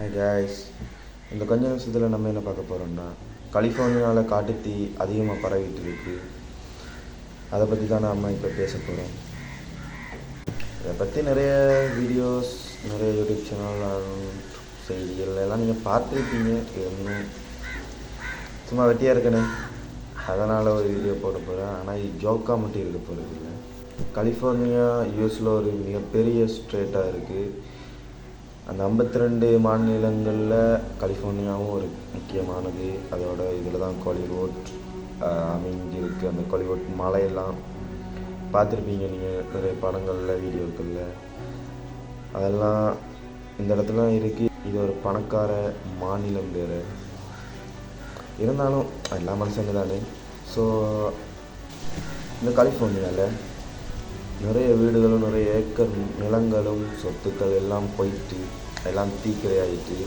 Hi இந்த கொஞ்ச நிமிஷத்தில் நம்ம என்ன பார்க்க போகிறோம்னா கலிஃபோர்னியாவில் காட்டுத்தீ அதிகமாக பரவிட்டு இருக்கு. அதை பற்றி தான் நம்ம இப்போ பேச போகிறோம் இதை பற்றி நிறைய வீடியோஸ் நிறைய யூடியூப் சேனல் செய்திகள் எல்லாம் நீங்கள் பார்த்துருப்பீங்க. இன்னும் சும்மா வெட்டியாக இருக்கனே அதனால் ஒரு வீடியோ போட போகிறேன் ஆனால் இது ஜோக்காக மட்டும் இருக்க போகிறது இல்லை. கலிஃபோர்னியா யூஎஸில் ஒரு மிகப்பெரிய ஸ்டேட்டாக இருக்குது அந்த ஐம்பத்தி ரெண்டு மாநிலங்களில் கலிஃபோர்னியாவும் ஒரு முக்கியமானது. அதோட இதில் தான் கோலிவுட் அமைஞ்சிருக்கு அந்த கோலிவுட் மலையெல்லாம் பார்த்துருப்பீங்க நீங்கள் நிறைய படங்களில் வீடியோக்களில். அதெல்லாம் இந்த இடத்துல இருக்குது இது ஒரு பணக்கார மாநிலம் வேறு. இருந்தாலும் எல்லா மனுஷங்க தானே. ஸோ இந்த கலிஃபோர்னியாவில் நிறைய வீடுகளும் நிறைய ஏக்கர் நிலங்களும் சொத்துக்கள் எல்லாம் போயிட்டு எல்லாம் தீக்கிரையாயிட்டு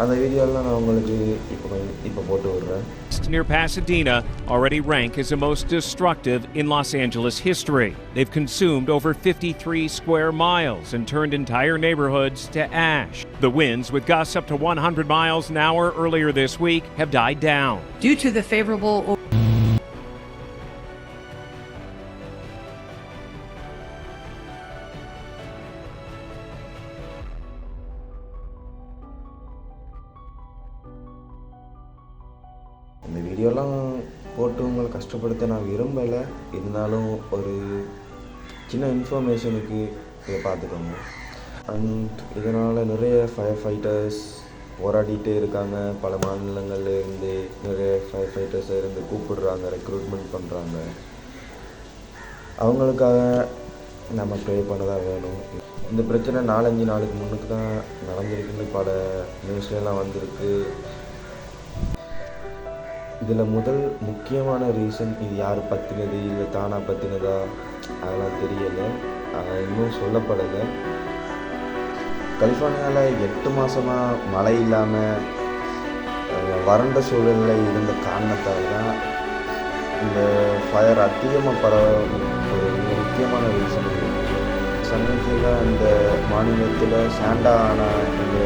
அந்த வீடியோலாம் நான் உங்களுக்கு இப்போ கொஞ்சம் இப்போ போட்டு விடுறேன் near Pasadena already rank as the most destructive in Los Angeles history. They've consumed over 53 square miles and turned entire neighborhoods to ash. The winds, with gusts up to 100 miles an hour earlier this week, have died down. Due to the favorable இந்த வீடியோலாம் போட்டு உங்களை கஷ்டப்படுத்த நான் விரும்பலை. இருந்தாலும் ஒரு சின்ன இன்ஃபர்மேஷனுக்கு இதை பார்த்துக்கோங்க. அண்ட் இதனால் நிறைய ஃபயர் ஃபைட்டர்ஸ் போராடிட்டே இருக்காங்க. பல மாநிலங்கள்லேருந்து நிறைய ஃபயர் ஃபைட்டர்ஸை இருந்து கூப்பிடுறாங்க ரெக்ரூட்மெண்ட் பண்ணுறாங்க அவங்களுக்காக நம்ம ப்ரே பண்ணதாக வேணும். இந்த பிரச்சனை நாலஞ்சு நாளுக்கு முன்னுக்கு தான் நடந்திருக்குன்னு பல நியூஸ்லாம் வந்திருக்கு. இதில் முதல் முக்கியமான ரீசன் இது யார் பற்றினது இல்லை தானாக பற்றினதா அதெல்லாம் தெரியலை. அதை இன்னும் சொல்லப்படலை. கலிஃபோர்னியாவில் எட்டு மாதமாக மழை இல்லாமல் வறண்ட சூழலில் இருந்த காரணத்தால் தான் இந்த ஃபயர் அதிகமாக பரவ ஒரு முக்கியமான ரீசன் சமயத்தில் அந்த மாநிலத்தில் சாண்டா ஆனா என்ற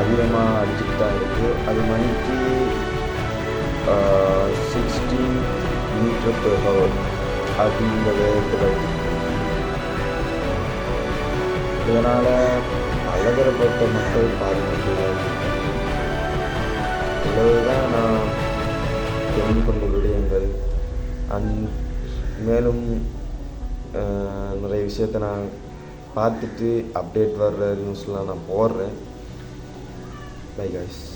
அதிகமாக அடிச்சுட்டு தான் இருக்குது அது மணிக்கு சிக்ஸ்டீன் மீட்டர் பெர் ஹவர் அப்படின்ற வேகத்தில் இதனால் பலதரப்பட்ட மக்கள் பாதிக்கப்படுகிறார்கள் இவ்வளவுதான் நான் தெரிந்து கொண்ட விடயங்கள். அந் மேலும் நிறைய விஷயத்த நான் பார்த்துட்டு அப்டேட் வர்ற நியூஸ்லாம் நான் போடுறேன். Bye guys.